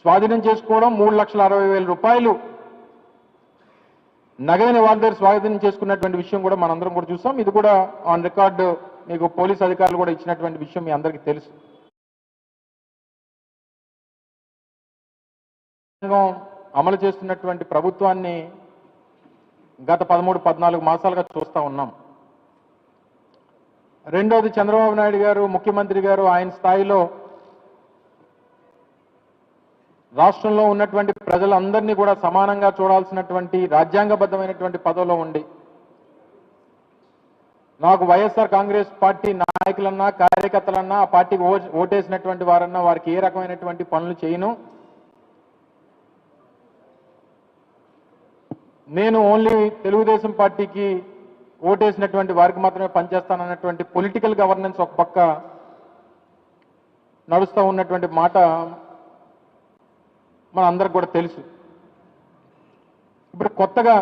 స్వాధీనం చేసుకోవడం మూడు లక్షల అరవై వేల రూపాయలు. నగదుని వాళ్ళ దగ్గర స్వాధీనం చేసుకున్నటువంటి విషయం కూడా మనందరం కూడా చూసాం. ఇది కూడా ఆన్ రికార్డు మీకు పోలీస్ అధికారులు కూడా ఇచ్చినటువంటి విషయం మీ అందరికీ తెలుసు. అమలు చేస్తున్నటువంటి ప్రభుత్వాన్ని గత పదమూడు పద్నాలుగు మాసాలుగా చూస్తూ ఉన్నాం. రెండోది చంద్రబాబు నాయుడు గారు ముఖ్యమంత్రి గారు ఆయన స్థాయిలో రాష్ట్రంలో ఉన్నటువంటి ప్రజలందరినీ కూడా సమానంగా చూడాల్సినటువంటి రాజ్యాంగబద్ధమైనటువంటి పదవిలో ఉండి నాకు వైఎస్ఆర్ కాంగ్రెస్ పార్టీ నాయకులన్నా కార్యకర్తలన్నా ఆ పార్టీకి ఓ ఓటేసినటువంటి వారన్నా వారికి ఏ రకమైనటువంటి పనులు చేయను. నేను ఓన్లీ తెలుగుదేశం పార్టీకి ఓటేసినటువంటి వారికి మాత్రమే పనిచేస్తానన్నటువంటి పొలిటికల్ గవర్నెన్స్ ఒక పక్క నడుస్తూ ఉన్నటువంటి మాట మన అందరికి కూడా తెలుసు. ఇప్పుడు కొత్తగా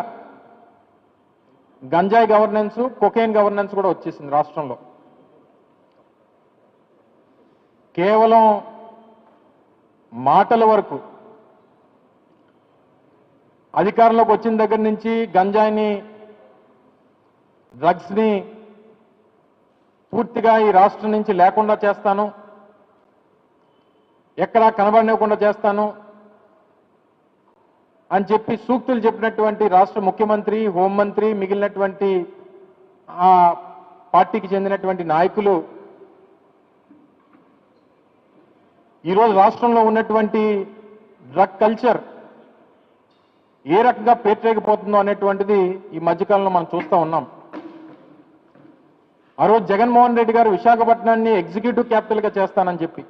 గంజాయి గవర్నెన్స్ కొకైన్ గవర్నెన్స్ కూడా వచ్చేసింది రాష్ట్రంలో. కేవలం మాటల వరకు అధికారంలోకి వచ్చిన దగ్గర నుంచి గంజాయిని డ్రగ్స్ని పూర్తిగా ఈ రాష్ట్రం నుంచి లేకుండా చేస్తాను. ఎక్కడా కనబడనివ్వకుండా చేస్తాను. అని చెప్పి సూక్తులు చెప్పినటువంటి రాష్ట్ర ముఖ్యమంత్రి హోంమంత్రి మిగిలినటువంటి ఆ పార్టీకి చెందినటువంటి నాయకులు ఈరోజు రాష్ట్రంలో ఉన్నటువంటి డ్రగ్ కల్చర్ ఏ రకంగా పేటరేగిపోతుందో అనేటువంటిది ఈ మధ్యకాలంలో మనం చూస్తూ ఉన్నాం. ఆ రోజు జగన్మోహన్ రెడ్డి గారు విశాఖపట్నాన్ని ఎగ్జిక్యూటివ్ క్యాపిటల్గా చేస్తానని చెప్పి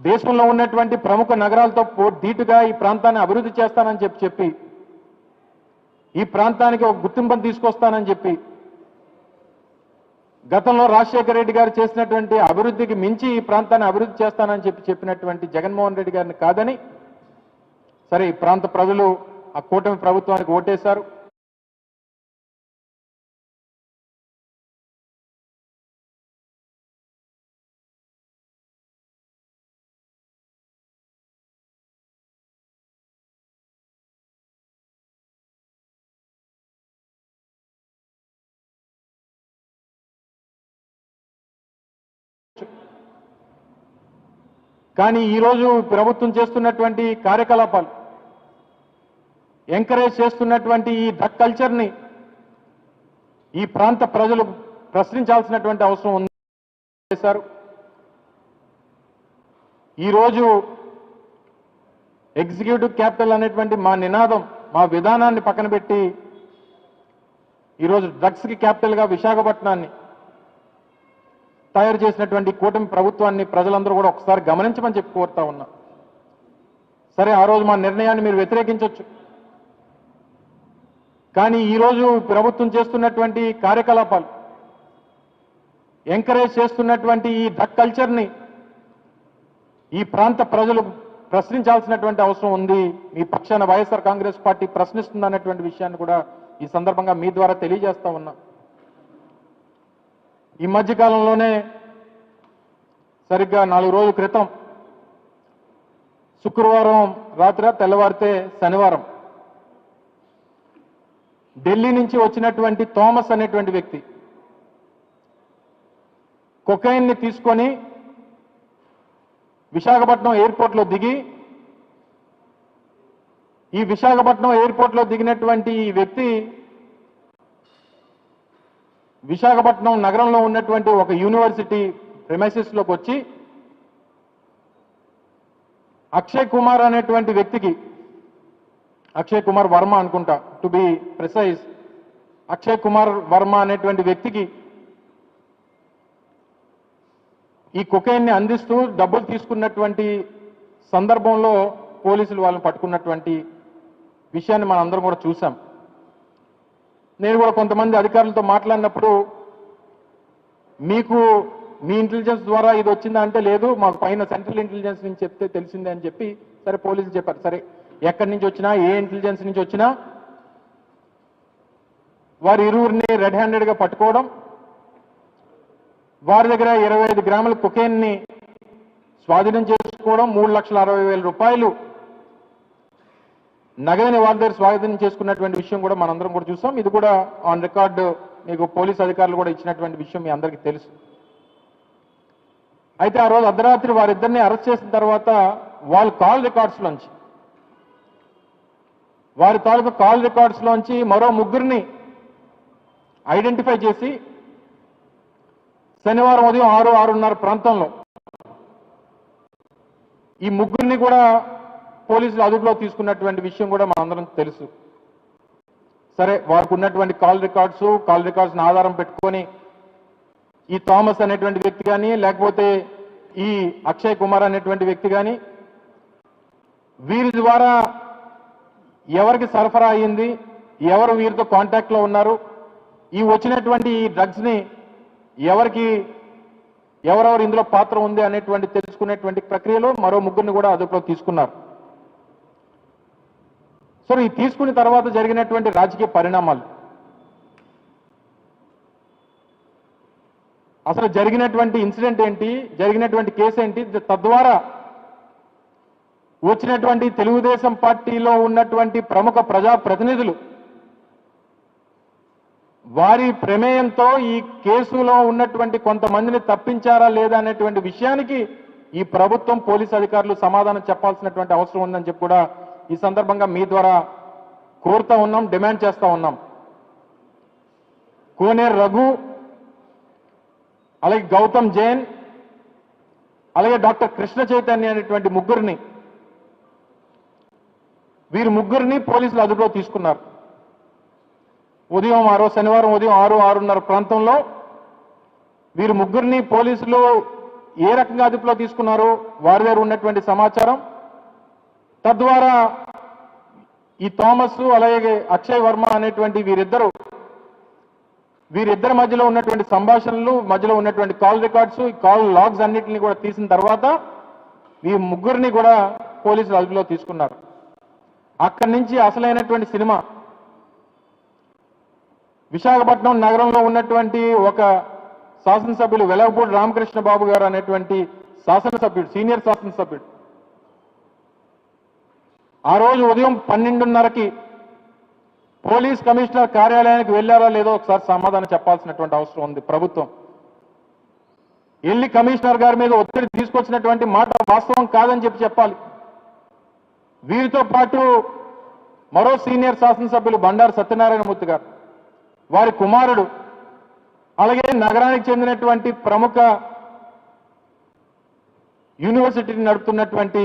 దేశంలో ఉన్నటువంటి ప్రముఖ నగరాలతో పో- ధీటుగా ఈ ప్రాంతాన్ని అభివృద్ధి చేస్తానని చెప్పి చెప్పి ఈ ప్రాంతానికి ఒక గుర్తింపును తీసుకొస్తానని చెప్పి గతంలో రాజశేఖర రెడ్డి గారు చేసినటువంటి అభివృద్ధికి మించి ఈ ప్రాంతాన్ని అభివృద్ధి చేస్తానని చెప్పి చెప్పినటువంటి జగన్మోహన్ రెడ్డి గారిని కాదని సరే ఈ ప్రాంత ప్రజలు ఆ కూటమి ప్రభుత్వానికి ఓటేశారు. కానీ ఈరోజు ప్రభుత్వం చేస్తున్నటువంటి కార్యకలాపాలు ఎంకరేజ్ చేస్తున్నటువంటి ఈ డ్రగ్ కల్చర్ని ఈ ప్రాంత ప్రజలు ప్రశ్నించాల్సినటువంటి అవసరం ఉంది చేశారు. ఈరోజు ఎగ్జిక్యూటివ్ క్యాపిటల్ అనేటువంటి మా నినాదం మా విధానాన్ని పక్కన పెట్టి ఈరోజు డ్రగ్స్కి క్యాపిటల్గా విశాఖపట్నాన్ని తయారు చేసినటువంటి కూటమి ప్రభుత్వాన్ని ప్రజలందరూ కూడా ఒకసారి గమనించమని చెప్పి కోరుతా ఉన్నా. సరే ఆ రోజు మా నిర్ణయాన్ని మీరు వ్యతిరేకించవచ్చు కానీ ఈరోజు ప్రభుత్వం చేస్తున్నటువంటి కార్యకలాపాలు ఎంకరేజ్ చేస్తున్నటువంటి ఈ డ్రగ్ కల్చర్ని ఈ ప్రాంత ప్రజలు ప్రశ్నించాల్సినటువంటి అవసరం ఉంది. మీ పక్షాన వైఎస్ఆర్ కాంగ్రెస్ పార్టీ ప్రశ్నిస్తుంది అన్నటువంటి విషయాన్ని కూడా ఈ సందర్భంగా మీ ద్వారా తెలియజేస్తా ఉన్నా. ఈ మధ్యకాలంలోనే సరిగ్గా నాలుగు రోజుల క్రితం శుక్రవారం రాత్రి తెల్లవారితే శనివారం ఢిల్లీ నుంచి వచ్చినటువంటి థామస్ అనేటువంటి వ్యక్తి కొకైన్ని తీసుకొని విశాఖపట్నం ఎయిర్పోర్ట్లో దిగి ఈ విశాఖపట్నం ఎయిర్పోర్ట్లో దిగినటువంటి ఈ వ్యక్తి విశాఖపట్నం నగరంలో ఉన్నటువంటి ఒక యూనివర్సిటీ ప్రిమైసెస్లోకి వచ్చి అక్షయ్ కుమార్ అనేటువంటి వ్యక్తికి అక్షయ్ కుమార్ వర్మ అనుకుంటా to be precise Akshay Kumar Varma అనేటువంటి వ్యక్తికి ఈ కుకైన్ని అందిస్తూ డబ్బులు తీసుకున్నటువంటి సందర్భంలో పోలీసులు వాళ్ళని పట్టుకున్నటువంటి విషయాన్ని మనం అందరం కూడా చూసాం నేను కూడా కొంతమంది అధికారులతో మాట్లాడినప్పుడు మీకు మీ ఇంటెలిజెన్స్ ద్వారా ఇది వచ్చిందా? అంటే లేదు మాకు పైన సెంట్రల్ ఇంటెలిజెన్స్ నుంచి చెప్తే తెలిసిందే అని చెప్పి సరే పోలీసులు చెప్పారు. సరే ఎక్కడి నుంచి వచ్చినా ఏ ఇంటెలిజెన్స్ నుంచి వచ్చినా వారి ఇరువురిని రెడ్ హ్యాండెడ్గా పట్టుకోవడం వారి దగ్గర ఇరవై ఐదు గ్రాముల కుకేన్ని స్వాధీనం చేసుకోవడం మూడు లక్షల అరవై వేల రూపాయలు నగదని వాళ్ళ దగ్గర స్వాధీనం చేసుకున్నటువంటి విషయం కూడా మనందరం కూడా చూసాం ఇది కూడా ఆన్ రికార్డు మీకు పోలీస్ అధికారులు కూడా ఇచ్చినటువంటి విషయం మీ అందరికీ తెలుసు. అయితే ఆ రోజు అర్ధరాత్రి వారిద్దరిని అరెస్ట్ చేసిన తర్వాత వాళ్ళ కాల్ రికార్డ్స్ లోంచి వారి తాలూకు కాల్ రికార్డ్స్ లోంచి మరో ముగ్గురిని ఐడెంటిఫై చేసి శనివారం ఉదయం ఆరు ఆరున్నర ప్రాంతంలో ఈ ముగ్గురిని కూడా పోలీసులు అదుపులో తీసుకున్నటువంటి విషయం కూడా మనందరం తెలుసు. సరే వారికి ఉన్నటువంటి కాల్ రికార్డ్స్ కాల్ రికార్డ్స్ని ఆధారం పెట్టుకొని ఈ థామస్ అనేటువంటి వ్యక్తి కానీ లేకపోతే ఈ అక్షయ్ కుమార్ అనేటువంటి వ్యక్తి కానీ వీరి ద్వారా ఎవరికి సరఫరా అయ్యింది ఎవరు వీరితో కాంటాక్ట్లో ఉన్నారు ఈ వచ్చినటువంటి ఈ డ్రగ్స్ని ఎవరికి ఎవరెవరు ఇందులో పాత్ర ఉంది అనేటువంటి తెలుసుకునేటువంటి ప్రక్రియలో మరో ముగ్గురిని కూడా అదుపులో తీసుకున్నారు. సో ఈ తీసుకున్న తర్వాత జరిగినటువంటి రాజకీయ పరిణామాలు. అసలు జరిగినటువంటి ఇన్సిడెంట్ ఏంటి? జరిగినటువంటి కేసు ఏంటి? తద్వారా వచ్చినటువంటి తెలుగుదేశం పార్టీలో ఉన్నటువంటి ప్రముఖ ప్రజా ప్రతినిధులు వారి ప్రమేయంతో ఈ కేసులో ఉన్నటువంటి కొంతమందిని తప్పించారా లేదా అనేటువంటి విషయానికి ఈ ప్రభుత్వం పోలీస్ అధికారులు సమాధానం చెప్పాల్సినటువంటి అవసరం ఉందని చెప్పి కూడా ఈ సందర్భంగా మీ ద్వారా కోరుతా ఉన్నాం డిమాండ్ చేస్తా ఉన్నాం. కోనేరు రఘు అలాగే గౌతమ్ జైన్ అలాగే డాక్టర్ కృష్ణ చైతన్య అనేటువంటి ముగ్గురిని వీరు ముగ్గురిని పోలీసులు అదుపులో తీసుకున్నారు. ఉదయం ఆరో శనివారం ఉదయం ఆరు ఆరున్నర ప్రాంతంలో వీరు ముగ్గురిని పోలీసులు ఏ రకంగా అదుపులో తీసుకున్నారు వారి దగ్గర ఉన్నటువంటి సమాచారం తద్వారా ఈ థామస్ అలాగే అక్షయ్ వర్మ అనేటువంటి వీరిద్దరు వీరిద్దరి మధ్యలో ఉన్నటువంటి సంభాషణలు మధ్యలో ఉన్నటువంటి కాల్ రికార్డ్స్ ఈ కాల్ లాగ్స్ అన్నింటిని కూడా తీసిన తర్వాత ఈ ముగ్గురిని కూడా పోలీసులు అదుపులో తీసుకున్నారు. అక్కడి నుంచి అసలైనటువంటి సినిమా విశాఖపట్నం నగరంలో ఉన్నటువంటి ఒక శాసనసభ్యులు వెలగపూడి రామకృష్ణ బాబు గారు అనేటువంటి శాసనసభ్యుడు సీనియర్ శాసనసభ్యుడు ఆ రోజు ఉదయం పన్నెండున్నరకి పోలీస్ కమిషనర్ కార్యాలయానికి వెళ్ళారా లేదో ఒకసారి సమాధానం చెప్పాల్సినటువంటి అవసరం ఉంది ప్రభుత్వం. వెళ్ళి కమిషనర్ గారి మీద ఒత్తిడి తీసుకొచ్చినటువంటి మాట వాస్తవం కాదని చెప్పి చెప్పాలి. వీరితో పాటు మరో సీనియర్ శాసనసభ్యులు బండారు సత్యనారాయణమూర్తి గారు వారి కుమారుడు అలాగే నగరానికి చెందినటువంటి ప్రముఖ యూనివర్సిటీని నడుపుతున్నటువంటి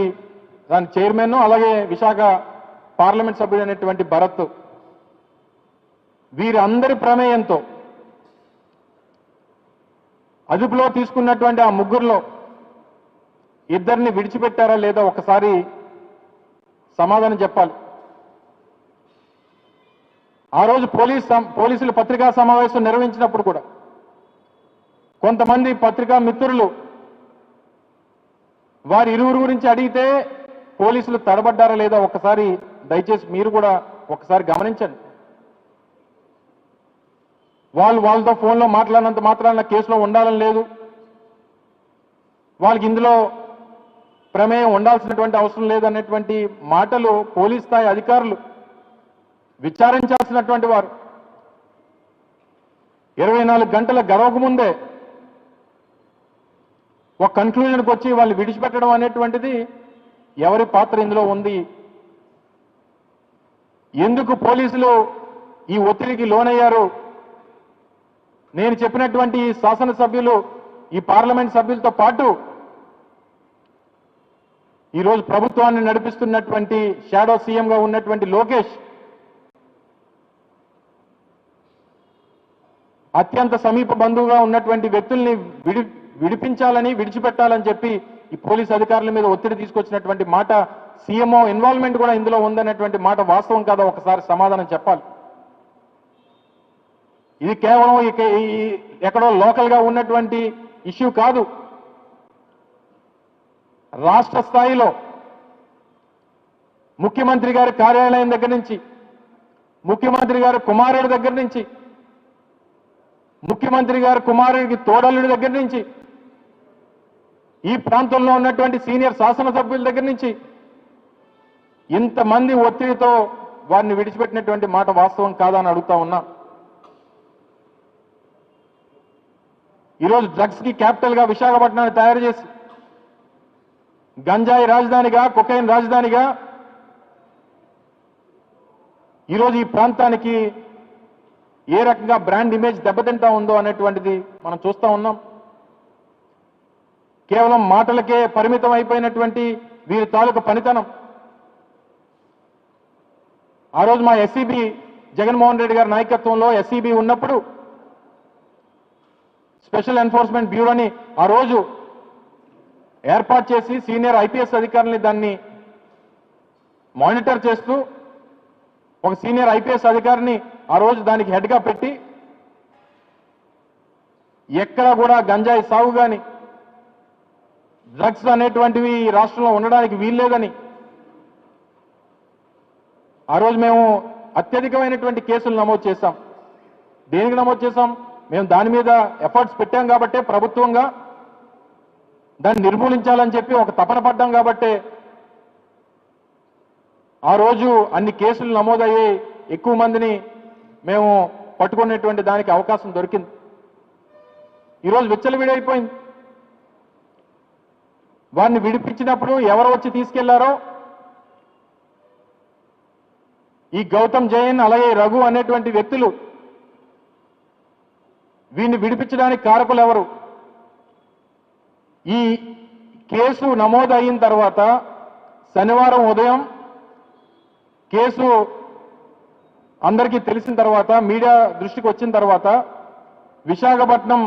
దాని చైర్మన్ అలాగే విశాఖ పార్లమెంట్ సభ్యుడైనటువంటి భరత్. వీరందరి ప్రమేయంతో అదుపులో తీసుకున్నటువంటి ఆ ముగ్గురులో ఇద్దరిని విడిచిపెట్టారా లేదా ఒకసారి సమాధానం చెప్పాలి. ఆ రోజు పోలీస్ పోలీసులు పత్రికా సమావేశం నిర్వహించినప్పుడు కూడా కొంతమంది పత్రికా మిత్రులు వారి ఇరువురు గురించి అడిగితే పోలీసులు తడబడ్డారా లేదా ఒకసారి దయచేసి మీరు కూడా ఒకసారి గమనించండి. వాళ్ళు వాళ్ళతో ఫోన్లో మాట్లాడినంత మాత్రాన కేసులో ఉండాలని లేదు. వాళ్ళకి ఇందులో ప్రమేయం ఉండాల్సినటువంటి అవసరం లేదనేటువంటి మాటలు పోలీస్ స్థాయి అధికారులు విచారించాల్సినటువంటి వారు. ఇరవై నాలుగు గంటల గడవక ముందే ఒక కన్క్లూజన్కి వచ్చి వాళ్ళు విడిచిపెట్టడం అనేటువంటిది ఎవరి పాత్ర ఇందులో ఉంది? ఎందుకు పోలీసులు ఈ ఒత్తిడికి లోనయ్యారు? నేను చెప్పినటువంటి ఈ శాసనసభ్యులు ఈ పార్లమెంట్ సభ్యులతో పాటు ఈరోజు ప్రభుత్వాన్ని నడిపిస్తున్నటువంటి షాడో సీఎంగా ఉన్నటువంటి లోకేష్ అత్యంత సమీప బంధువుగా ఉన్నటువంటి వ్యక్తుల్ని విడి విడిపించాలని విడిచిపెట్టాలని చెప్పి ఈ పోలీస్ అధికారుల మీద ఒత్తిడి తీసుకొచ్చినటువంటి మాట సీఎంఓ ఇన్వాల్వ్మెంట్ కూడా ఇందులో ఉందనేటువంటి మాట వాస్తవం కాదా? ఒకసారి సమాధానం చెప్పాలి. ఇది కేవలం ఇక ఎక్కడో లోకల్గా ఉన్నటువంటి ఇష్యూ కాదు. రాష్ట్ర స్థాయిలో ముఖ్యమంత్రి గారి కార్యాలయం దగ్గర నుంచి ముఖ్యమంత్రి గారి కుమారుడి దగ్గర నుంచి ముఖ్యమంత్రి గారి కుమారుడికి తోడల్లుడి దగ్గర నుంచి ఈ ప్రాంతంలో ఉన్నటువంటి సీనియర్ శాసనసభ్యుల దగ్గర నుంచి ఇంతమంది ఒత్తిడితో వారిని విడిచిపెట్టినటువంటి మాట వాస్తవం కాదని అడుగుతా ఉన్నా. ఈరోజు డ్రగ్స్కి క్యాపిటల్గా విశాఖపట్నాన్ని తయారు చేసి గంజాయి రాజధానిగా కొకైన్ రాజధానిగా ఈరోజు ఈ ప్రాంతానికి ఏ రకంగా బ్రాండ్ ఇమేజ్ దెబ్బతింటా ఉందో అనేటువంటిది మనం చూస్తూ ఉన్నాం. కేవలం మాటలకే పరిమితం అయిపోయినటువంటి వీరి తాలూకు పనితనం. ఆ రోజు మా ఎస్సీబీ జగన్మోహన్ రెడ్డి గారి నాయకత్వంలో ఎస్సీబీ ఉన్నప్పుడు స్పెషల్ ఎన్ఫోర్స్మెంట్ బ్యూరోని ఆ రోజు ఏర్పాటు చేసి సీనియర్ ఐపీఎస్ అధికారుల్ని దాన్ని మానిటర్ చేస్తూ ఒక సీనియర్ ఐపీఎస్ అధికారిని ఆ రోజు దానికి హెడ్గా పెట్టి ఎక్కడ కూడా గంజాయి సాగు కానీ డ్రగ్స్ అనేటువంటివి రాష్ట్రంలో ఉండడానికి వీల్లేదని. ఆ రోజు మేము అత్యధికమైనటువంటి కేసులు నమోదు చేశాం. దేనికి నమోదు చేశాం? మేము దాని మీద ఎఫర్ట్స్ పెట్టాం కాబట్టే ప్రభుత్వంగా దాన్ని నిర్మూలించాలని చెప్పి ఒక తపన పడ్డాం కాబట్టే ఆ రోజు అన్ని కేసులు నమోదయ్యి ఎక్కువ మందిని మేము పట్టుకునేటువంటి దానికి అవకాశం దొరికింది. ఈరోజు విచ్చలవిడైపోయింది వాడిని విడిపించినప్పుడు ఎవరు వచ్చి తీసుకెళ్ళారో? ఈ గౌతమ్ జైన్ అలాగే రఘు అనేటువంటి వ్యక్తులు వీడిని విడిపించడానికి కారకులు ఎవరు? ఈ కేసు నమోదు అయిన తర్వాత శనివారం ఉదయం కేసు అందరికీ తెలిసిన తర్వాత మీడియా దృష్టికి వచ్చిన తర్వాత విశాఖపట్నం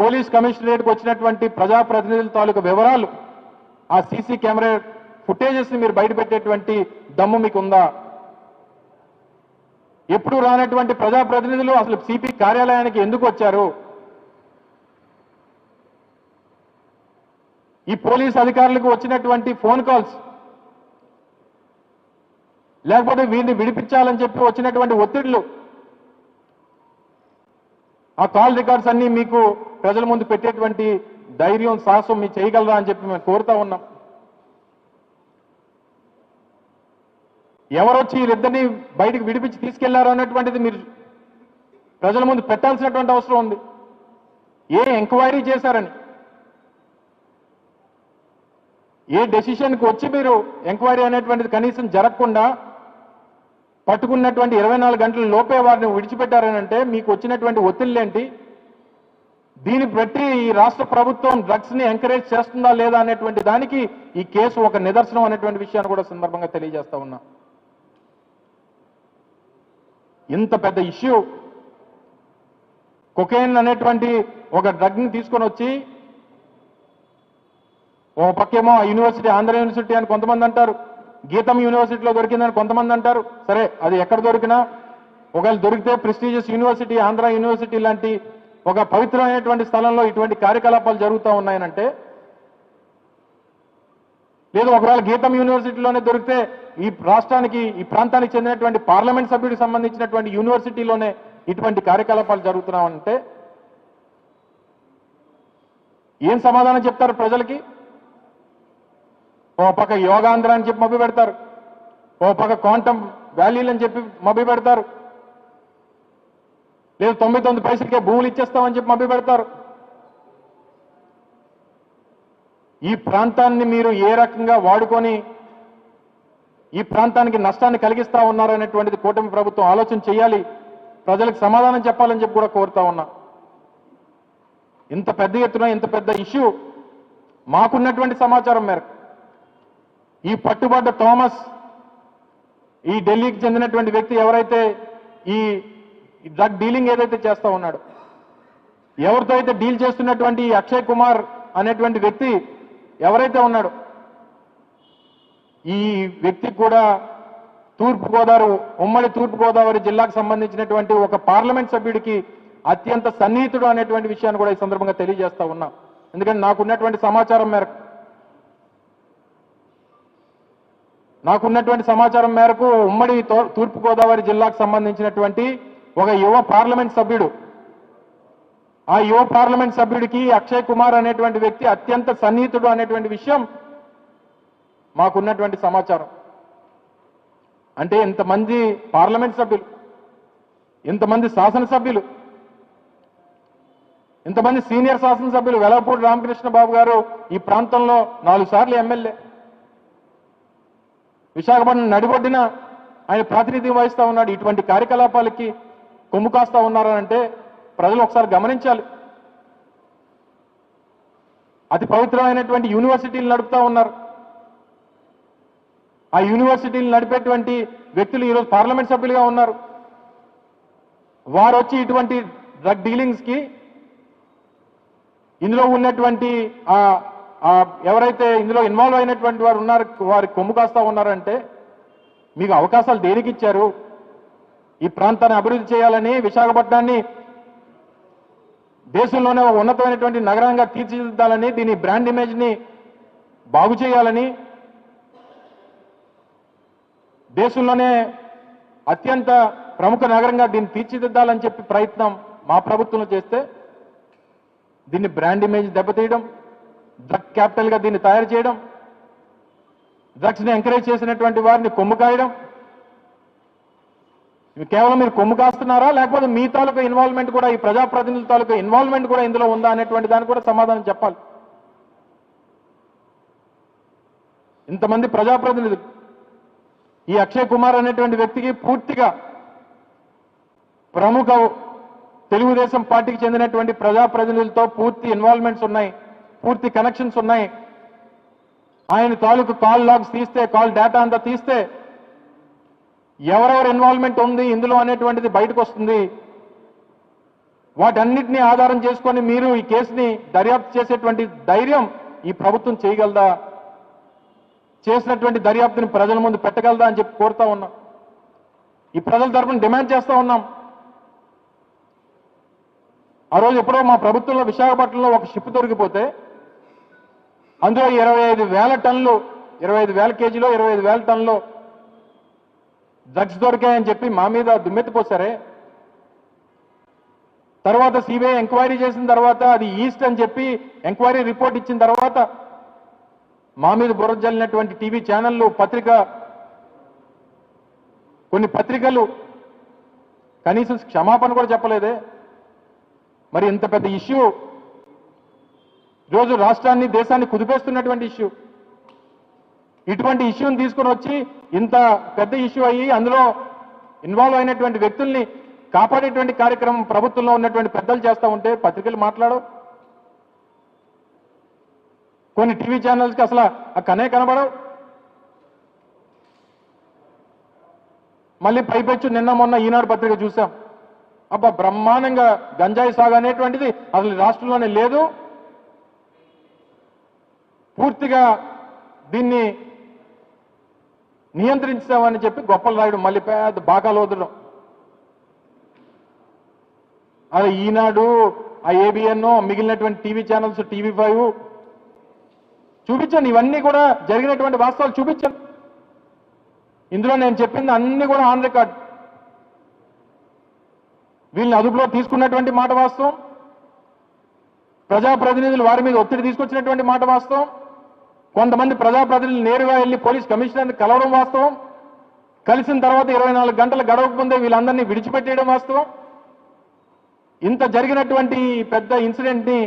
పోలీస్ కమిషనరేట్కి వచ్చినటువంటి ప్రజాప్రతినిధుల తాలూకు వివరాలు ఆ సీసీ కెమెరా ఫుటేజెస్ని మీరు బయటపెట్టేటువంటి దమ్ము మీకు ఉందా ఎప్పుడు రానటువంటి ప్రజాప్రతినిధులు అసలు సిపి కార్యాలయానికి ఎందుకు వచ్చారు? ఈ పోలీస్ అధికారులకు వచ్చినటువంటి ఫోన్ కాల్స్ లేకపోతే వీరిని విడిపించాలని చెప్పి వచ్చినటువంటి ఒత్తిళ్ళు ఆ కాల్ రికార్డ్స్ అన్ని మీకు ప్రజల ముందు పెట్టేటువంటి ధైర్యం సాహసం మీరు చేయగలరా అని చెప్పి మేము కోరుతా ఉన్నాం. ఎవరొచ్చి వీళ్ళిద్దరిని బయటికి విడిపించి తీసుకెళ్ళారు అన్నటువంటిది మీరు ప్రజల ముందు పెట్టాల్సినటువంటి అవసరం ఉంది. ఏ ఎంక్వైరీ చేశారని? ఏ డెసిషన్కి వచ్చి మీరు ఎంక్వైరీ అనేటువంటిది కనీసం జరగకుండా పట్టుకున్నటువంటి ఇరవై నాలుగు గంటల లోపే వారిని విడిచిపెట్టారని అంటే మీకు వచ్చినటువంటి ఒత్తిళ్ళేంటి దీన్ని బట్టి ఈ రాష్ట్ర ప్రభుత్వం డ్రగ్స్ని ఎంకరేజ్ చేస్తుందా లేదా అనేటువంటి దానికి ఈ కేసు ఒక నిదర్శనం అనేటువంటి విషయాన్ని కూడా సందర్భంగా తెలియజేస్తా ఉన్నా. ఇంత పెద్ద ఇష్యూ. కొకైన్ అనేటువంటి ఒక డ్రగ్ని తీసుకొని వచ్చి ఓ పక్కేమో యూనివర్సిటీ ఆంధ్ర యూనివర్సిటీ అని కొంతమంది అంటారు. గీతం యూనివర్సిటీలో దొరికిందని కొంతమంది అంటారు. సరే అది ఎక్కడ దొరికినా ఒకవేళ దొరికితే ప్రెస్టీజియస్ యూనివర్సిటీ ఆంధ్ర యూనివర్సిటీ లాంటి ఒక పవిత్రమైనటువంటి స్థలంలో ఇటువంటి కార్యకలాపాలు జరుగుతూ ఉన్నాయనంటే లేదు ఒకవేళ గీతం యూనివర్సిటీలోనే దొరికితే ఈ రాష్ట్రానికి ఈ ప్రాంతానికి చెందినటువంటి పార్లమెంట్ సభ్యుడికి సంబంధించినటువంటి యూనివర్సిటీలోనే ఇటువంటి కార్యకలాపాలు జరుగుతున్నామంటే ఏం సమాధానం చెప్తారు ప్రజలకి? ఓ పక్క యోగాంధ్ర అని చెప్పి మభ్య పెడతారు ఓ పక్క క్వాంటమ్ వ్యాలీలు అని చెప్పి మభ్య పెడతారు లేదు తొంభై తొమ్మిది పైసలకే భూములు ఇచ్చేస్తామని చెప్పి మభ్య పెడతారు ఈ ప్రాంతాన్ని మీరు ఏ రకంగా వాడుకొని ఈ ప్రాంతానికి నష్టాన్ని కలిగిస్తా ఉన్నారు అనేటువంటిది కూటమి ప్రభుత్వం ఆలోచన చేయాలి. ప్రజలకు సమాధానం చెప్పాలని చెప్పి కూడా కోరుతా ఉన్నా. ఇంత పెద్ద ఎత్తున ఇంత పెద్ద ఇష్యూ మాకున్నటువంటి సమాచారం మేరకు. ఈ పట్టుబడ్డ థామస్ ఈ ఢిల్లీకి చెందినటువంటి వ్యక్తి ఎవరైతే ఈ డ్రగ్ డీలింగ్ ఏదైతే చేస్తూ ఉన్నాడు ఎవరితో అయితే డీల్ చేస్తున్నటువంటి అక్షయ్ కుమార్ అనేటువంటి వ్యక్తి ఎవరైతే ఉన్నాడో ఈ వ్యక్తి కూడా తూర్పుగోదావరి ఉమ్మడి తూర్పుగోదావరి జిల్లాకు సంబంధించినటువంటి ఒక పార్లమెంట్ సభ్యుడికి అత్యంత సన్నిహితుడు అనేటువంటి విషయాన్ని కూడా ఈ సందర్భంగా తెలియజేస్తా ఉన్నా. ఎందుకంటే నాకున్నటువంటి సమాచారం మేరకు నాకున్నటువంటి సమాచారం మేరకు ఉమ్మడి తో- జిల్లాకు సంబంధించినటువంటి ఒక యువ పార్లమెంట్ సభ్యుడు. ఆ యువ పార్లమెంట్ సభ్యుడికి అక్షయ్ కుమార్ అనేటువంటి వ్యక్తి అత్యంత సన్నిహితుడు అనేటువంటి విషయం మాకున్నటువంటి సమాచారం. అంటే ఇంతమంది పార్లమెంట్ సభ్యులు ఇంతమంది శాసనసభ్యులు ఇంతమంది సీనియర్ శాసనసభ్యులు వెలపూడి రామకృష్ణ బాబు గారు ఈ ప్రాంతంలో నాలుగు సార్లు ఎమ్మెల్యే. విశాఖపట్నం నడిబొడ్డిన ఆయన ప్రాతినిధ్యం వహిస్తూ ఉన్నాడు ఇటువంటి కార్యకలాపాలకి. కొమ్ము కాస్తా ఉన్నారనంటే ప్రజలు ఒకసారి గమనించాలి. అతి పవిత్రమైనటువంటి యూనివర్సిటీలు నడుపుతా ఉన్నారు. ఆ యూనివర్సిటీలు నడిపేటువంటి వ్యక్తులు ఈరోజు పార్లమెంట్ సభ్యులుగా ఉన్నారు. వారు వచ్చి ఇటువంటి డ్రగ్ డీలింగ్స్కి ఇందులో ఉన్నటువంటి ఎవరైతే ఇందులో ఇన్వాల్వ్ అయినటువంటి వారు ఉన్నారు వారి కొమ్ము కాస్తా ఉన్నారంటే మీకు అవకాశాలు దేనికి ఇచ్చారు ఈ ప్రాంతాన్ని అభివృద్ధి చేయాలని విశాఖపట్నాన్ని దేశంలోనే ఒక ఉన్నతమైనటువంటి నగరంగా తీర్చిదిద్దాలని దీని బ్రాండ్ ఇమేజ్ని బాగు చేయాలని దేశంలోనే అత్యంత ప్రముఖ నగరంగా దీన్ని తీర్చిదిద్దాలని చెప్పి ప్రయత్నం మా ప్రభుత్వంలో చేస్తే దీన్ని బ్రాండ్ ఇమేజ్ దెబ్బతీయడం డ్రగ్ క్యాపిటల్గా దీన్ని తయారు చేయడం డ్రగ్స్ని ఎంకరేజ్ చేసినటువంటి వారిని కొమ్ము కాయడం ఇవి కేవలం మీరు కొమ్ము కాస్తున్నారా? లేకపోతే మీ తాలూకా ఇన్వాల్వ్మెంట్ కూడా ఈ ప్రజాప్రతినిధుల తాలూకా ఇన్వాల్వ్మెంట్ కూడా ఇందులో ఉందా అనేటువంటి దానికి కూడా సమాధానం చెప్పాలి. ఇంతమంది ప్రజాప్రతినిధులు ఈ అక్షయ్ కుమార్ అనేటువంటి వ్యక్తికి పూర్తిగా ప్రముఖ తెలుగుదేశం పార్టీకి చెందినటువంటి ప్రజాప్రతినిధులతో పూర్తి ఇన్వాల్వ్మెంట్స్ ఉన్నాయి పూర్తి కనెక్షన్స్ ఉన్నాయి. ఆయన తాలూకు కాల్ లాగ్స్ తీస్తే కాల్ డేటా అంతా తీస్తే ఎవరెవరు ఇన్వాల్వ్మెంట్ ఉంది ఇందులో అనేటువంటిది బయటకు వస్తుంది వాటన్నిటిని ఆధారం చేసుకొని మీరు ఈ కేసుని దర్యాప్తు చేసేటువంటి ధైర్యం ఈ ప్రభుత్వం చేయగలదా? చేసినటువంటి దర్యాప్తుని ప్రజల ముందు పెట్టగలదా అని చెప్పి కోరుతా ఉన్నాం. ఈ ప్రజల తరఫున డిమాండ్ చేస్తూ ఉన్నాం. ఆ రోజు ఎప్పుడో మా ప్రభుత్వంలో విశాఖపట్నంలో ఒక షిప్ దొరికిపోతే అందులో ఇరవై ఐదు వేల టన్నులు ఇరవై ఐదు వేల కేజీలో ఇరవై ఐదు వేల టన్నులు డ్రగ్స్ దొరికాయని చెప్పి మా మీద దుమ్మెత్తిపోసారే. తర్వాత సిబిఐ ఎంక్వైరీ చేసిన తర్వాత అది ఈస్ట్ అని చెప్పి ఎంక్వైరీ రిపోర్ట్ ఇచ్చిన తర్వాత మా మీద బుర్ర జల్లినటువంటి టీవీ ఛానళ్ళు పత్రిక కొన్ని పత్రికలు కనీసం క్షమాపణ కూడా చెప్పలేదే. మరి ఇంత పెద్ద ఇష్యూ. రోజు రాష్ట్రాన్ని దేశాన్ని కుదిపేస్తున్నటువంటి ఇష్యూ. ఇటువంటి ఇష్యూని తీసుకొని వచ్చి ఇంత పెద్ద ఇష్యూ అయ్యి అందులో ఇన్వాల్వ్ అయినటువంటి వ్యక్తుల్ని కాపాడేటువంటి కార్యక్రమం ప్రభుత్వంలో ఉన్నటువంటి పెద్దలు చేస్తూ ఉంటే పత్రికలు మాట్లాడవు కొన్ని టీవీ ఛానల్స్కి అసలు ఆ కనే కనబడవు. మళ్ళీ పైపెచ్చు నిన్న మొన్న ఈనాడు పత్రిక చూసాం. అబ్బా బ్రహ్మాండంగా గంజాయి సాగు అనేటువంటిది అసలు రాష్ట్రంలోనే లేదు. పూర్తిగా దీన్ని నియంత్రించామని చెప్పి గొప్పలు రాయడం మళ్ళీ పెద్ద బాకాలు వదడం అది ఈనాడు ఆ ఏబిఎన్ మిగిలినటువంటి టీవీ ఛానల్స్ టీవీ ఫైవ్ చూపించండి. ఇవన్నీ కూడా జరిగినటువంటి వాస్తవాలు చూపించండి. ఇందులో నేను చెప్పింది అన్ని కూడా ఆన్ రికార్డ్ వీళ్ళని అదుపులో తీసుకున్నటువంటి మాట వాస్తవం. ప్రజాప్రతినిధులు వారి మీద ఒత్తిడి తీసుకొచ్చినటువంటి మాట వాస్తవం. కొంతమంది ప్రజాప్రతినిధులు నేరుగా వెళ్ళి పోలీస్ కమిషనర్ని కలవడం వాస్తవం. కలిసిన తర్వాత ఇరవై నాలుగు గంటలు గడవకముందే వీళ్ళందరినీ విడిచిపెట్టేయడం వాస్తవం. ఇంత జరిగినటువంటి పెద్ద ఇన్సిడెంట్ని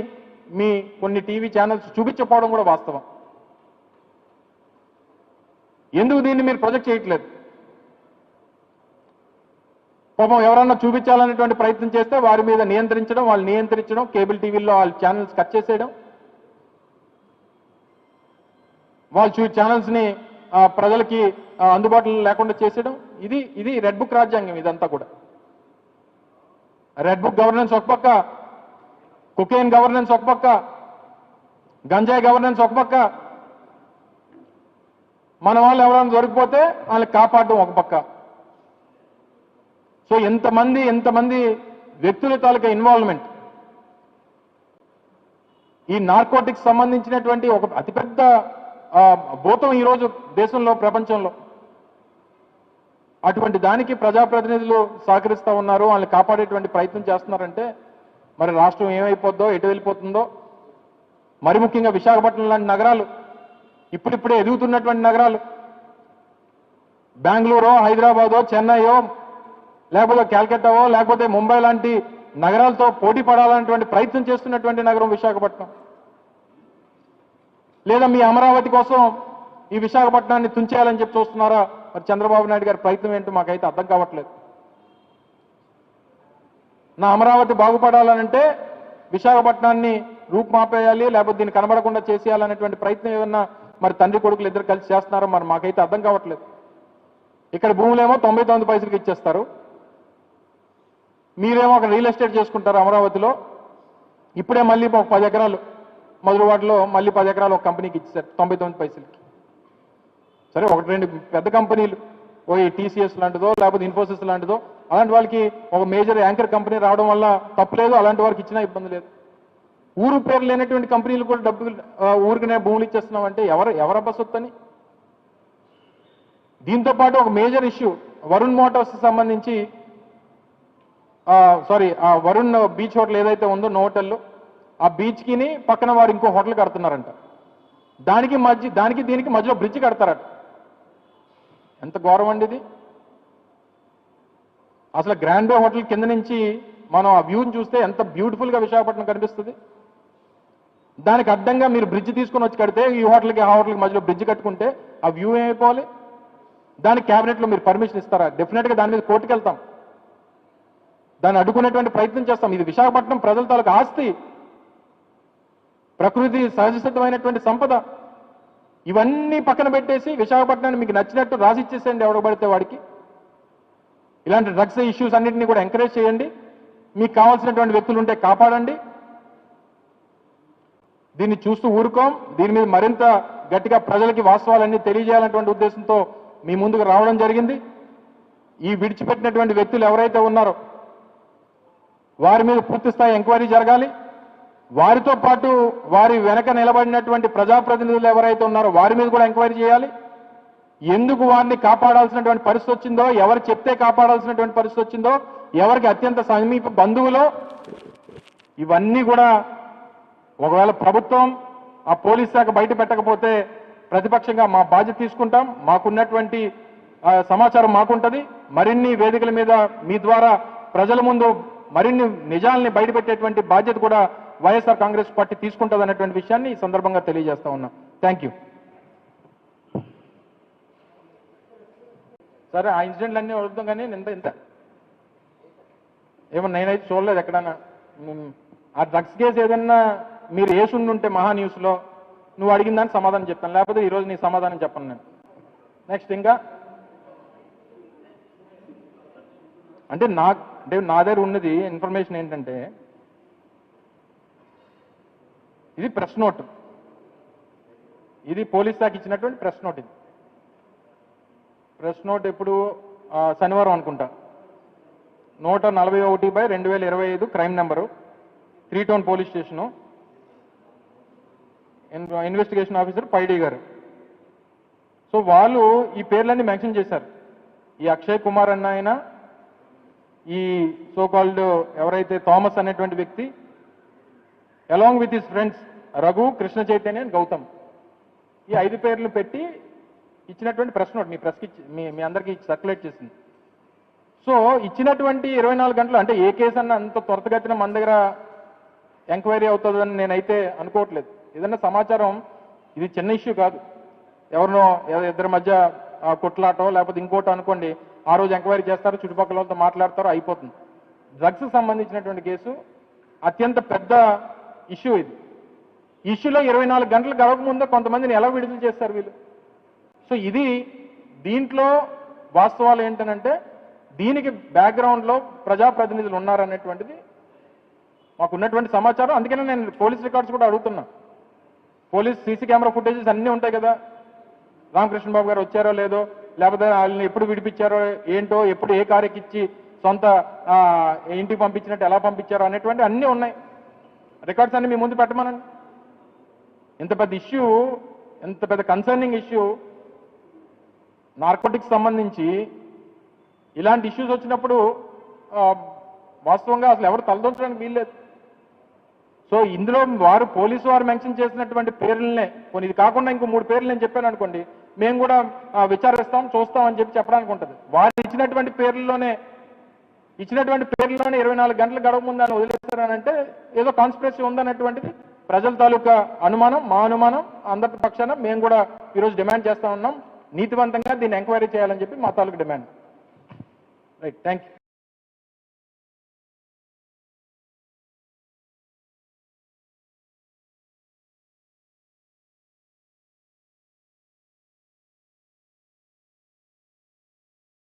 మీ కొన్ని టీవీ ఛానల్స్ చూపించకపోవడం కూడా వాస్తవం. ఎందుకు దీన్ని మీరు ప్రొజెక్ట్ చేయట్లేదు? పాపం ఎవరన్నా చూపించాలనేటువంటి ప్రయత్నం చేస్తే వారి మీద నియంత్రించడం వాళ్ళు నియంత్రించడం కేబుల్ టీవీల్లో వాళ్ళ ఛానల్స్ కట్ చేసేయడం. వాళ్ళు చూ ఛానల్స్ని ప్రజలకి అందుబాటులో లేకుండా చేసేయడం ఇది ఇది రెడ్ బుక్ రాజ్యాంగం ఇదంతా కూడా. రెడ్ బుక్ గవర్నెన్స్ ఒక పక్క కుకేన్ గవర్నెన్స్ ఒక పక్క గంజాయి గవర్నెన్స్ ఒక పక్క. మన వాళ్ళు ఎవరైనా దొరికిపోతే వాళ్ళని కాపాడడం ఒక పక్క. సో ఎంతమంది ఎంతమంది వ్యక్తుల తాలూకా ఇన్వాల్వ్మెంట్ ఈ నార్కోటిక్స్ సంబంధించినటువంటి ఒక అతిపెద్ద భూతం ఈరోజు దేశంలో ప్రపంచంలో. అటువంటి దానికి ప్రజాప్రతినిధులు సహకరిస్తూ ఉన్నారు. వాళ్ళని కాపాడేటువంటి ప్రయత్నం చేస్తున్నారంటే మరి రాష్ట్రం ఏమైపోద్దో ఎటు వెళ్ళిపోతుందో మరి ముఖ్యంగా విశాఖపట్నం లాంటి నగరాలు ఇప్పుడిప్పుడే ఎదుగుతున్నటువంటి నగరాలు. బెంగళూరో హైదరాబాదో చెన్నైయో లేకపోతే క్యాల్కట్టావో లేకపోతే ముంబై లాంటి నగరాలతో పోటీ పడాలన్నటువంటి ప్రయత్నం చేస్తున్నటువంటి నగరం విశాఖపట్నం. లేదా మీ అమరావతి కోసం ఈ విశాఖపట్నాన్ని తుంచేయాలని చెప్పి చూస్తున్నారా? మరి చంద్రబాబు నాయుడు గారి ప్రయత్నం ఏంటో మాకైతే అర్థం కావట్లేదు. నా అమరావతి బాగుపడాలనంటే విశాఖపట్నాన్ని రూపుమాపేయాలి లేకపోతే దీన్ని కనబడకుండా చేసేయాలనేటువంటి ప్రయత్నం ఏమన్నా మరి తండ్రి కొడుకులు ఇద్దరు కలిసి చేస్తున్నారో మరి మాకైతే అర్థం కావట్లేదు. ఇక్కడ భూములేమో తొంభై తొమ్మిది పైసలకి ఇచ్చేస్తారు. మీరేమో ఒక రియల్ ఎస్టేట్ చేసుకుంటారు అమరావతిలో. ఇప్పుడే మళ్ళీ ఒక పది ఎకరాలు మధురవాడలో మళ్ళీ పది ఎకరాలు ఒక కంపెనీకి ఇచ్చారు తొంభై తొమ్మిది పైసలకి. సరే ఒకటి రెండు పెద్ద కంపెనీలు ఓ టీసీఎస్ లాంటిదో లేకపోతే ఇన్ఫోసిస్ లాంటిదో అలాంటి వాళ్ళకి ఒక మేజర్ యాంకర్ కంపెనీ రావడం వల్ల తప్పులేదు అలాంటి వారికి ఇచ్చినా ఇబ్బంది లేదు. ఊరు పేరు లేనటువంటి కంపెనీలు కూడా డబ్బులు ఆ, ఊరికనే భూములు ఇచ్చేస్తున్నాం అంటే ఎవరు ఎవరబ్బా సొత్తని? దీంతో పాటు ఒక మేజర్ ఇష్యూ వరుణ్ మోటార్స్ సంబంధించి సారీ ఆ వరుణ్ బీచ్ హోటల్ ఏదైతే ఉందో నో ఆ బీచ్కిని పక్కన వారు ఇంకో హోటల్ కడుతున్నారంట. దానికి మధ్య దానికి దీనికి మధ్యలో బ్రిడ్జ్ కడతారట. ఎంత ఘోరం అండి ఇది. అసలు గ్రాండో హోటల్ కింద నుంచి మనం ఆ వ్యూని చూస్తే ఎంత బ్యూటిఫుల్గా విశాఖపట్నం కనిపిస్తుంది. దానికి అడ్డంగా మీరు బ్రిడ్జ్ తీసుకొని వచ్చి కడితే ఈ హోటల్కి ఆ హోటల్కి మధ్యలో బ్రిడ్జ్ కట్టుకుంటే ఆ వ్యూ ఏమైపోవాలి? దానికి క్యాబినెట్లో మీరు పర్మిషన్ ఇస్తారా? డెఫినెట్గా దాని మీద కోర్టుకు వెళ్తాం దాన్ని అడ్డుకునేటువంటి ప్రయత్నం చేస్తాం. ఇది విశాఖపట్నం ప్రజల తాలూకు ఆస్తి. ప్రకృతి సహజసిద్ధమైనటువంటి సంపద. ఇవన్నీ పక్కన పెట్టేసి విశాఖపట్నాన్ని మీకు నచ్చినట్టు రాసిచ్చేసేయండి ఎవడ పడితే వాడికి. ఇలాంటి డ్రగ్స్ ఇష్యూస్ అన్నింటినీ కూడా ఎంకరేజ్ చేయండి. మీకు కావాల్సినటువంటి వ్యక్తులు ఉంటే కాపాడండి. దీన్ని చూస్తూ ఊరుకోం. దీని మీద మరింత గట్టిగా ప్రజలకి వాస్తవాలన్నీ తెలియజేయాలన్నటువంటి ఉద్దేశంతో మీ ముందుకు రావడం జరిగింది. ఈ విడిచిపెట్టినటువంటి వ్యక్తులు ఎవరైతే ఉన్నారో వారి మీద పూర్తి స్థాయి ఎంక్వైరీ జరగాలి. వారితో పాటు వారి వెనక నిలబడినటువంటి ప్రజాప్రతినిధులు ఎవరైతే ఉన్నారో వారి మీద కూడా ఎంక్వైరీ చేయాలి. ఎందుకు వారిని కాపాడాల్సినటువంటి పరిస్థితి వచ్చిందో ఎవరు చెప్తే కాపాడాల్సినటువంటి పరిస్థితి వచ్చిందో ఎవరికి అత్యంత సమీప బంధువులో ఇవన్నీ కూడా ఒకవేళ ప్రభుత్వం ఆ పోలీస్ శాఖ బయట పెట్టకపోతే ప్రతిపక్షంగా మా బాధ్యత తీసుకుంటాం. మాకున్నటువంటి సమాచారం మాకుంటుంది. మరిన్ని వేదికల మీద మీ ద్వారా ప్రజల ముందు మరిన్ని నిజాల్ని బయటపెట్టేటువంటి బాధ్యత కూడా వైఎస్ఆర్ కాంగ్రెస్ పార్టీ తీసుకుంటుంది అనేటువంటి విషయాన్ని ఈ సందర్భంగా తెలియజేస్తా ఉన్నా. థ్యాంక్ యూ సరే ఆ ఇన్సిడెంట్లు అన్నీ వదులుతాం కానీ ఇంత ఇంత. ఏమో నేనైతే చూడలేదు ఎక్కడన్నా. ఆ డ్రగ్స్ కేసు ఏదన్నా మీరు వేసుండి ఉంటే మహా న్యూస్లో నువ్వు అడిగిన దానికి సమాధానం చెప్తాను. లేకపోతే ఈరోజు నీ సమాధానం చెప్పను నేను. నెక్స్ట్ ఇంకా? అంటే నా అంటే నా దగ్గర ఉన్నది ఇన్ఫర్మేషన్ ఏంటంటే ఇది ప్రెస్ నోట్. ఇది పోలీస్ శాఖ ఇచ్చినటువంటి ప్రెస్ నోట్ ఇది. ప్రెస్ నోట్ ఎప్పుడు శనివారం అనుకుంటా. నూట నలభై ఒకటి బై రెండు వేల ఇరవై ఐదు crime number. Three town police station. Investigation officer Paidi గారు. సో వాళ్ళు ఈ పేర్లన్నీ మెన్షన్ చేశారు. ఈ అక్షయ్ కుమార్ అన్న ఆయన ఈ సోకాల్డ్ ఎవరైతే థామస్ అనేటువంటి వ్యక్తి along with his friends Raghu Krishna Chaitanya and Gautam ఈ ఐదు పేర్లు పెట్టి ఇచ్చినటువంటి ప్రశ్న మీ ప్రెస్కి మీ మీ అందరికీ సర్క్యులేట్ చేసింది. సో ఇచ్చినటువంటి ఇరవై నాలుగు గంటలు అంటే ఏ కేసు అన్న అంత త్వరతగతిన మన దగ్గర ఎంక్వైరీ అవుతుందని నేనైతే అనుకోవట్లేదు. ఏదన్నా సమాచారం ఇది చిన్న ఇష్యూ కాదు. ఎవరినో ఇద్దరి మధ్య కొట్లాటో లేకపోతే ఇంకోటో అనుకోండి ఆ రోజు ఎంక్వైరీ చేస్తారు చుట్టుపక్కల వాళ్ళతో మాట్లాడతారు అయిపోతుంది. డ్రగ్స్ సంబంధించినటువంటి కేసు అత్యంత పెద్ద ఇష్యూ ఇది. ఇష్యూలో ఇరవై నాలుగు గంటలు గడవకముందే కొంతమందిని ఎలా విడుదల చేస్తారు వీళ్ళు? సో ఇది దీంట్లో వాస్తవాలు ఏంటనంటే దీనికి బ్యాక్గ్రౌండ్లో ప్రజాప్రతినిధులు ఉన్నారనేటువంటిది మాకు ఉన్నటువంటి సమాచారం. అందుకనే నేను పోలీస్ రికార్డ్స్ కూడా అడుగుతున్నా. పోలీస్ సీసీ కెమెరా ఫుటేజెస్ అన్నీ ఉంటాయి కదా. రామకృష్ణ బాబు గారు వచ్చారో లేదో లేకపోతే వాళ్ళని ఎప్పుడు విడిపించారో ఏంటో ఎప్పుడు ఏ కారుకి సొంత ఇంటికి పంపించినట్టు ఎలా పంపించారో అనేటువంటి అన్నీ ఉన్నాయి. రికార్డ్స్ అన్ని మీ ముందు పెట్టమనండి. ఇంత పెద్ద ఇష్యూ ఇంత పెద్ద కన్సర్నింగ్ ఇష్యూ నార్కోటిక్స్ సంబంధించి ఇలాంటి ఇష్యూస్ వచ్చినప్పుడు వాస్తవంగా అసలు ఎవరు తలదొంచడానికి వీల్లేదు. సో ఇందులో వారు పోలీసు వారు మెన్షన్ చేసినటువంటి పేర్లనే కొన్ని ఇది కాకుండా ఇంకో మూడు పేర్లు నేను చెప్పాను అనుకోండి మేము కూడా విచారిస్తాం చూస్తాం అని చెప్పి చెప్పడానికి ఉంటుంది. వారు ఇచ్చినటువంటి పేర్లలోనే ఇచ్చినటువంటి పేర్లను ఇరవై నాలుగు గంటలు గడవ ముందని వదిలేస్తారనంటే ఏదో కాన్స్పిరసీ ఉందన్నటువంటిది. ప్రజల తాలూకా అనుమానం మా అనుమానం అందరి పక్షాన మేము కూడా ఈరోజు డిమాండ్ చేస్తా ఉన్నాం. నీతివంతంగా దీన్ని ఎంక్వైరీ చేయాలని చెప్పి మా తాలూకు డిమాండ్. Right thank you